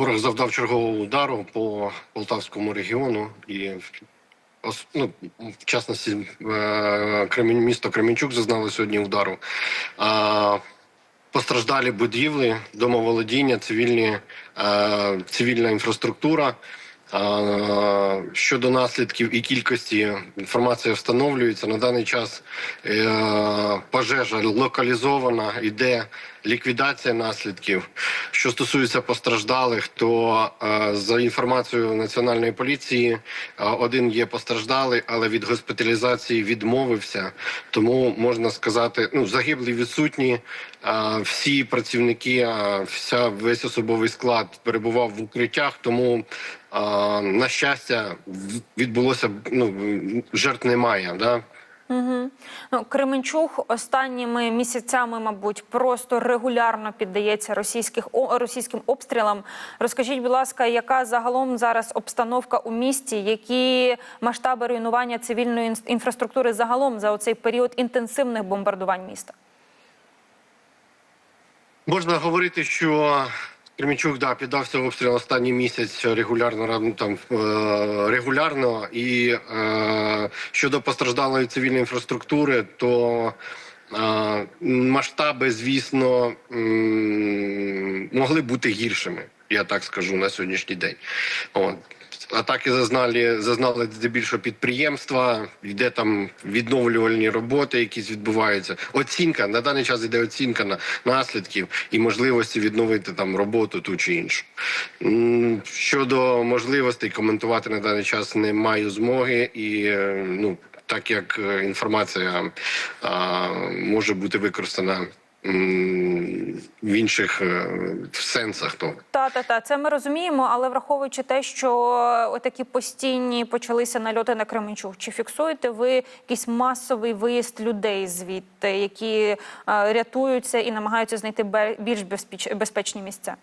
Ворог завдав чергового удару по Полтавському регіону і ну, в частності е, місто Кременчук зазнало сьогодні удару. Постраждалі будівлі, домоволодіння, цивільні, е, цивільна інфраструктура. Щодо наслідків і кількості інформація встановлюється на даний час. е, Пожежа локалізована, йде ліквідація наслідків. Що стосується постраждалих, то е, за інформацією національної поліції, е, один є постраждалий, але від госпіталізації відмовився. Тому можна сказати, ну загиблі відсутні. Всі працівники, вся весь особовий склад перебував в укриттях, тому е, на щастя відбулося ну жертв немає. Да? Угу. Ну, Кременчуг останніми місяцями, мабуть, просто регулярно піддається російських російським обстрілам. Розкажіть, будь ласка, яка загалом зараз обстановка у місті? Які масштаби руйнування цивільної інфраструктури загалом за оцей період інтенсивних бомбардувань міста? Можна говорити, що Кременчук да, піддався обстріл останній місяць регулярно там е, регулярно. І е, щодо постраждалої цивільної інфраструктури, то е, масштаби, звісно, могли бути гіршими. Я так скажу на сьогоднішній день. От. Атаки зазнали, зазнали здебільшого підприємства, йде там відновлювальні роботи, якісь відбуваються. Оцінка на даний час йде оцінка на наслідків і можливості відновити там роботу ту чи іншу. Щодо можливостей коментувати на даний час не маю змоги і е, ну так як е, інформація а, може бути використана в інших е, сенсах, то Та та та це ми розуміємо, але враховуючи те, що отакі постійні почалися нальоти на Кременчуг, чи фіксуєте ви якийсь масовий виїзд людей звідти, які е, рятуються і намагаються знайти більш безпеч- безпечні місця?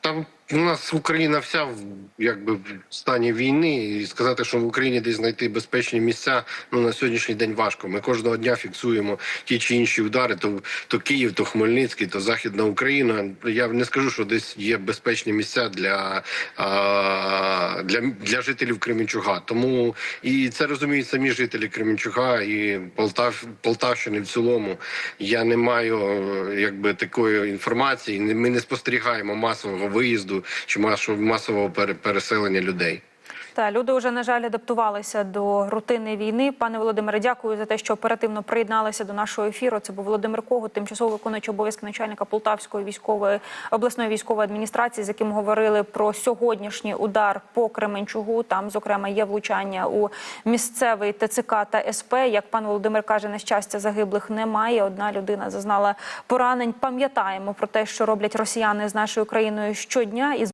Там у нас Україна вся в якби в стані війни, і сказати, що в Україні десь знайти безпечні місця, ну на сьогоднішній день важко. Ми кожного дня фіксуємо ті чи інші удари. То, то Київ, то Хмельницький, то Західна Україна. Я не скажу, що десь є безпечні місця для, а, для, для жителів Кременчуга. Тому і це розуміють самі жителі Кременчуга і Полтав, Полтавщини в цілому. Я не маю якби такої інформації. Ми не спостерігаємо масового виїзду чи масового масового пере- переселення людей. Та люди вже на жаль адаптувалися до рутини війни. Пане Володимире, дякую за те, що оперативно приєдналися до нашого ефіру. Це був Володимир Когут, тимчасово виконуючий обов'язки начальника Полтавської військової обласної військової адміністрації, з яким говорили про сьогоднішній удар по Кременчугу. Там, зокрема, є влучання у місцевий ТЦК та СП. Як пан Володимир каже, на щастя, загиблих немає. Одна людина зазнала поранень. Пам'ятаємо про те, що роблять росіяни з нашою країною щодня і